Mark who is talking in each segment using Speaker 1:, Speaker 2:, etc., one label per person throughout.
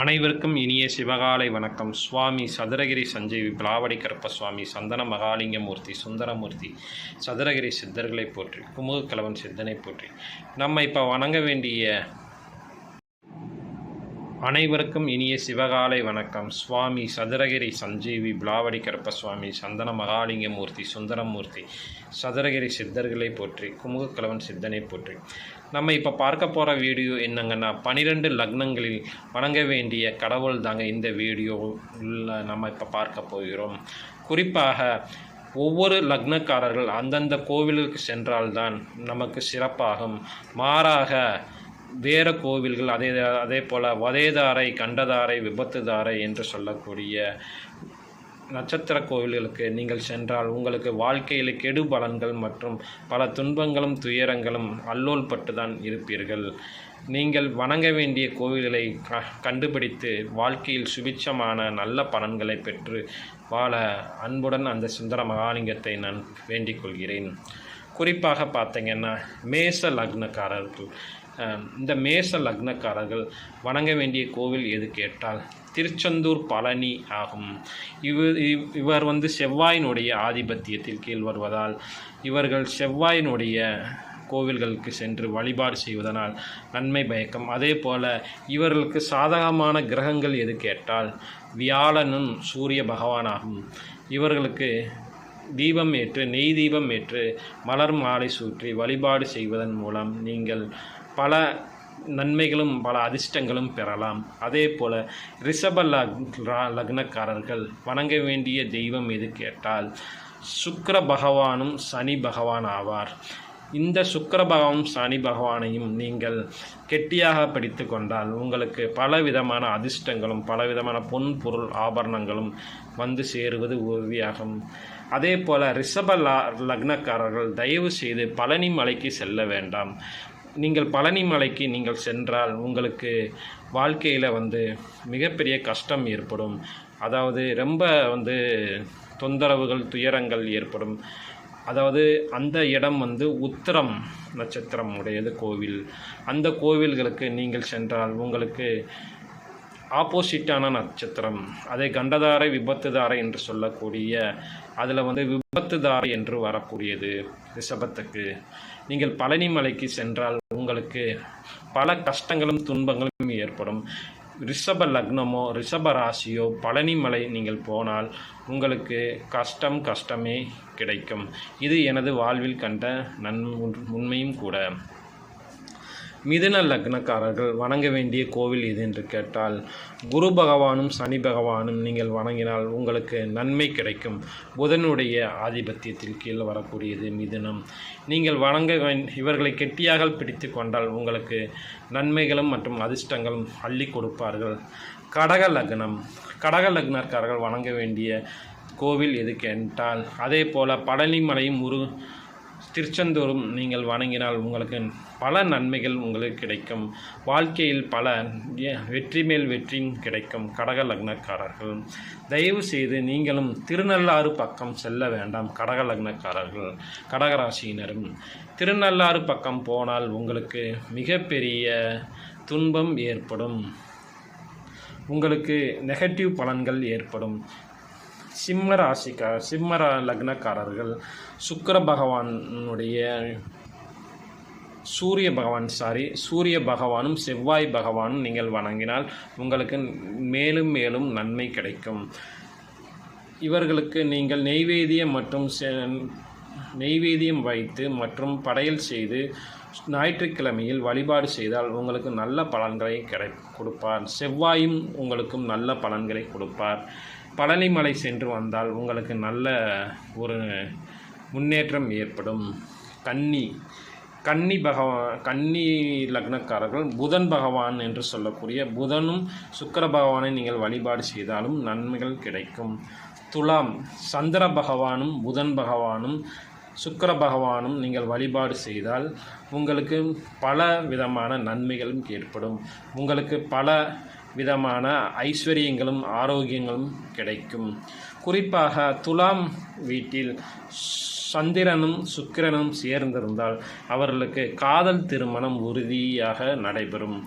Speaker 1: அனைவருக்கும் இனிய சிவகாலை வணக்கம். சுவாமி சதுரகிரி சஞ்சீவி பிளாவடி கருப்ப சுவாமி சந்தன மகாலிங்கமூர்த்தி சுந்தரமூர்த்தி சதுரகிரி சித்தர்களை போற்றி குமுக கலவன் சித்தனை போற்றி. நம்ம இப்போ வணங்க வேண்டிய அனைவருக்கும் இனிய சிவகாலை வணக்கம். சுவாமி சதுரகிரி சஞ்சீவி பிளாவடி கருப்ப சுவாமி சந்தன மகாலிங்கமூர்த்தி சுந்தரமூர்த்தி சதுரகிரி சித்தர்களை போற்றி குமுகக்கிழவன் சித்தனை போற்றி. நம்ம இப்போ பார்க்க போகிற வீடியோ என்னங்கன்னா பனிரெண்டு லக்னங்களில் வணங்க வேண்டிய கடவுள் தாங்க இந்த வீடியோ நம்ம இப்போ பார்க்க போகிறோம். குறிப்பாக ஒவ்வொரு லக்னக்காரர்கள் அந்தந்த கோவிலுக்கு சென்றால்தான் நமக்கு சிறப்பாகும். மாறாக வேற கோவில்கள் அதே அதே போல் வதேதாரை கண்டதாரை விபத்துதாரை என்று சொல்லக்கூடிய நட்சத்திர கோவில்களுக்கு நீங்கள் சென்றால் உங்களுக்கு வாழ்க்கையில் கெடு பலன்கள் மற்றும் பல துன்பங்களும் துயரங்களும் அல்லோல் பட்டு தான் இருப்பீர்கள். நீங்கள் வணங்க வேண்டிய கோவில்களை க கண்டுபிடித்து வாழ்க்கையில் சுபிட்சமான நல்ல பலன்களை பெற்று வாழ அன்புடன் அந்த சுந்தர மகாலிங்கத்தை நான் வேண்டிக் கொள்கிறேன். குறிப்பாக பார்த்தீங்கன்னா மேச லக்னக்காரர்கள். இந்த மேச லக்னக்காரர்கள் வணங்க வேண்டிய கோவில் எது கேட்டால் திருச்செந்தூர் பழனி ஆகும். இவர் இவ்- இவர் வந்து செவ்வாயினுடைய ஆதிபத்தியத்தில் கீழ் வருவதால் இவர்கள் செவ்வாயினுடைய கோவில்களுக்கு சென்று வழிபாடு செய்வதனால் நன்மை பயக்கம். அதே போல இவர்களுக்கு சாதகமான கிரகங்கள் எது கேட்டால் வியாழனும் சூரிய பகவானாகும். இவர்களுக்கு தீபம் ஏற்று நெய் தீபம் ஏற்று மலர் மாலை சூற்றி வழிபாடு செய்வதன் மூலம் நீங்கள் பல நன்மைகளும் பல அதிர்ஷ்டங்களும் பெறலாம். அதே போல் ரிஷப லக்னக்காரர்கள் வணங்க வேண்டிய தெய்வம் எது கேட்டால் சுக்கர பகவானும் சனி பகவான் ஆவார். இந்த சுக்கர பகவானும் சனி பகவானையும் நீங்கள் கெட்டியாக பிடித்து கொண்டால் உங்களுக்கு பல விதமான அதிர்ஷ்டங்களும் பல விதமான பொன் பொருள் ஆபரணங்களும் வந்து சேருவது உறுதியாகும். அதே போல் ரிஷப லக்னக்காரர்கள் தயவு செய்து பழனி மலைக்கு செல்ல வேண்டாம். நீங்கள் பழனி மலைக்கு நீங்கள் சென்றால் உங்களுக்கு வாழ்க்கையில் வந்து மிகப்பெரிய கஷ்டம் ஏற்படும். அதாவது ரொம்ப வந்து தொந்தரவுகள் துயரங்கள் ஏற்படும். அதாவது அந்த இடம் வந்து உத்திரம் நட்சத்திரம் உடையது கோவில். அந்த கோவில்களுக்கு நீங்கள் சென்றால் உங்களுக்கு ஆப்போசிட்டான நட்சத்திரம். அதை கண்டதாரை விபத்துதாரை என்று சொல்லக்கூடிய அதில் வந்து விபத்துதாரை என்று வரக்கூடியது ரிஷபத்துக்கு. நீங்கள் பழனி மலைக்கு சென்றால் உங்களுக்கு பல கஷ்டங்களும் துன்பங்களும் ஏற்படும். ரிஷப லக்னமோ ரிஷப ராசியோ பழனி மலை நீங்கள் போனால் உங்களுக்கு கஷ்டம் கஷ்டமே கிடைக்கும். இது எனது வாழ்வில் கண்ட நன் உண்மையும் கூட. மிதுன லக்னக்காரர்கள் வணங்க வேண்டிய கோவில் எது என்று கேட்டால் குரு பகவானும் சனி பகவானும் நீங்கள் வணங்கினால் உங்களுக்கு நன்மை கிடைக்கும். புதனுடைய ஆதிபத்தியத்தில் கீழ் வரக்கூடியது மிதுனம். நீங்கள் வணங்க இவர்களை கெட்டியாக பிடித்து கொண்டால் உங்களுக்கு நன்மைகளும் மற்றும் அதிர்ஷ்டங்களும் அள்ளி கொடுப்பார்கள். கடக லக்னம். கடக லக்னக்காரர்கள் வணங்க வேண்டிய கோவில் எது கேட்டால் அதே போல் பழனிமலையும் முரு திருச்செந்தூரும் நீங்கள் வணங்கினால் உங்களுக்கு பல நன்மைகள் உங்களுக்கு கிடைக்கும். வாழ்க்கையில் பல வெற்றி மேல் வெற்றியும் கிடைக்கும். கடக லக்னக்காரர்கள் தயவு செய்து நீங்களும் திருநள்ளாறு பக்கம் செல்ல வேண்டாம். கடக லக்னக்காரர்கள் கடகராசியினரும் திருநள்ளாறு பக்கம் போனால் உங்களுக்கு மிகப்பெரிய துன்பம் ஏற்படும். உங்களுக்கு நெகட்டிவ் பலன்கள் ஏற்படும். சிம்ம ராசிக்கா சிம்ம லக்னக்காரர்கள் சுக்கர பகவானுடைய சூரிய பகவான் சாரி சூரிய பகவானும் செவ்வாய் பகவானும் நீங்கள் வணங்கினால் உங்களுக்கு மேலும் மேலும் நன்மை கிடைக்கும். இவர்களுக்கு நீங்கள் நெய்வேதியம் மற்றும் செ- வைத்து மற்றும் படையல் செய்து ஞாயிற்றுக்கிழமையில் வழிபாடு செய்தால் உங்களுக்கு நல்ல பலன்களை கிடை கொடுப்பார். செவ்வாயும் உங்களுக்கும் நல்ல பலன்களை கொடுப்பார். பழனிமலை சென்று வந்தால் உங்களுக்கு நல்ல ஒரு முன்னேற்றம் ஏற்படும். கன்னி கன்னி பகவான் கன்னி லக்னக்காரர்கள் புதன் பகவான் என்று சொல்லக்கூடிய புதனும் சுக்கர பகவானை நீங்கள் வழிபாடு செய்தாலும் நன்மைகள் கிடைக்கும். துலாம் சந்திர பகவானும் புதன் பகவானும் சுக்கர பகவானும் நீங்கள் வழிபாடு செய்தால் உங்களுக்கு பல விதமான நன்மைகளும் ஏற்படும். உங்களுக்கு பல விதமான ஐஸ்வர்யங்களும் ஆரோக்கியங்களும் கிடைக்கும். குறிப்பாக துலாம் வீட்டில் சந்திரனும் சுக்கிரனும் சேர்ந்திருந்தால் அவர்களுக்கு காதல் திருமணம் உறுதியாக நடைபெறும்.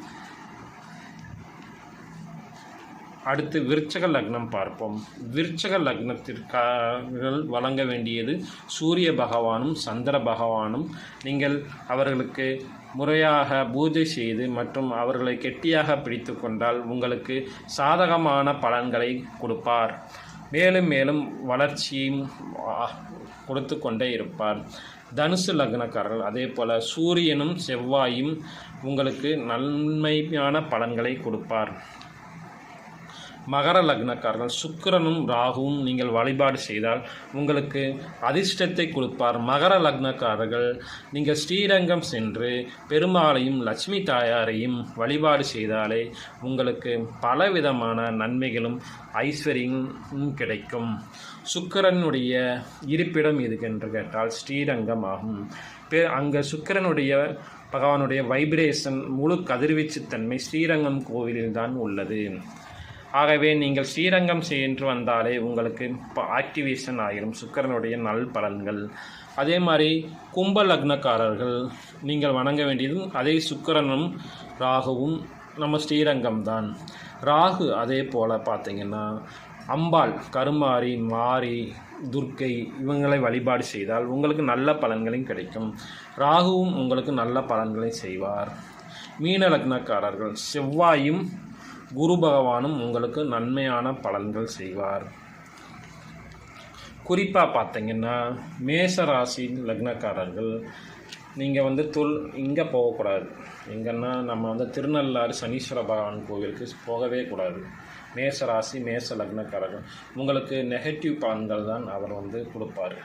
Speaker 1: அடுத்து விருச்சக லக்னம் பார்ப்போம். விருச்சக லக்னத்திற்காக வழங்க வேண்டியது சூரிய பகவானும் சந்திர பகவானும். நீங்கள் அவர்களுக்கு முறையாக பூஜை செய்து மற்றும் அவர்களை கெட்டியாக பிடித்து கொண்டால் உங்களுக்கு சாதகமான பலன்களை கொடுப்பார். மேலும் மேலும் வளர்ச்சியும் கொடுத்து கொண்டே இருப்பார். தனுசு லக்னக்காரர்கள் அதே போல் சூரியனும் செவ்வாயும் உங்களுக்கு நன்மையான பலன்களை கொடுப்பார். மகர லக்னக்காரர்கள் சுக்கிரனும் ராகுவும் நீங்கள் வழிபாடு செய்தால் உங்களுக்கு அதிர்ஷ்டத்தை கொடுப்பார். மகர லக்னக்காரர்கள் நீங்கள் ஸ்ரீரங்கம் சென்று பெருமாளையும் லட்சுமி தாயாரையும் வழிபாடு செய்தாலே உங்களுக்கு பலவிதமான நன்மைகளும் ஐஸ்வர்யமும் கிடைக்கும். சுக்கிரனுடைய இருப்பிடம் இது என்று கேட்டால் ஸ்ரீரங்கம் ஆகும் பெ அங்கே சுக்கிரனுடைய பகவானுடைய வைப்ரேஷன் முழு கதிர்வீச்சு தன்மை ஸ்ரீரங்கம் கோவிலில்தான் உள்ளது. ஆகவே நீங்கள் ஸ்ரீரங்கம் சென்று வந்தாலே உங்களுக்கு இப்போ ஆக்டிவேஷன் ஆகிரும் சுக்கிரனுடைய நல் பலன்கள். அதே மாதிரி கும்ப லக்னக்காரர்கள் நீங்கள் வணங்க வேண்டியதும் அதே சுக்கரனும் ராகுவும் நம்ம ஸ்ரீரங்கம் தான். ராகு அதே போல் பார்த்தீங்கன்னா அம்பாள் கருமாரி மாரி துர்க்கை இவங்களை வழிபாடு செய்தால் உங்களுக்கு நல்ல பலன்களையும் கிடைக்கும். ராகுவும் உங்களுக்கு நல்ல பலன்களை செய்வார். மீன லக்னக்காரர்கள் செவ்வாயும் குரு பகவானும் உங்களுக்கு நன்மையான பலன்கள் செய்வார். குறிப்பாக பார்த்தீங்கன்னா மேஷ ராசி லக்னக்காரர்கள் நீங்கள் வந்து தொல் இங்கே போகக்கூடாது எங்கன்னா நம்ம வந்து திருநள்ளாறு சனீஸ்வர பகவான் கோவிலுக்கு போகவே கூடாது. மேச ராசி மேச லக்னக்காரர்கள் உங்களுக்கு நெகட்டிவ் பலன்கள் தான் அவர் வந்து கொடுப்பார்.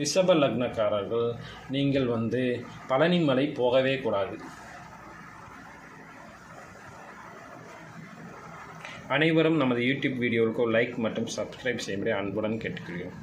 Speaker 1: ரிஷப லக்னக்காரர்கள் நீங்கள் வந்து பழனிமலை போகவே கூடாது. அனைவரும் நமது யூடியூப் வீடியோவுக்கு லைக் மற்றும் சப்ஸ்கிரைப் செய்யும்படி அன்புடன் கேட்டுக்கிறோம்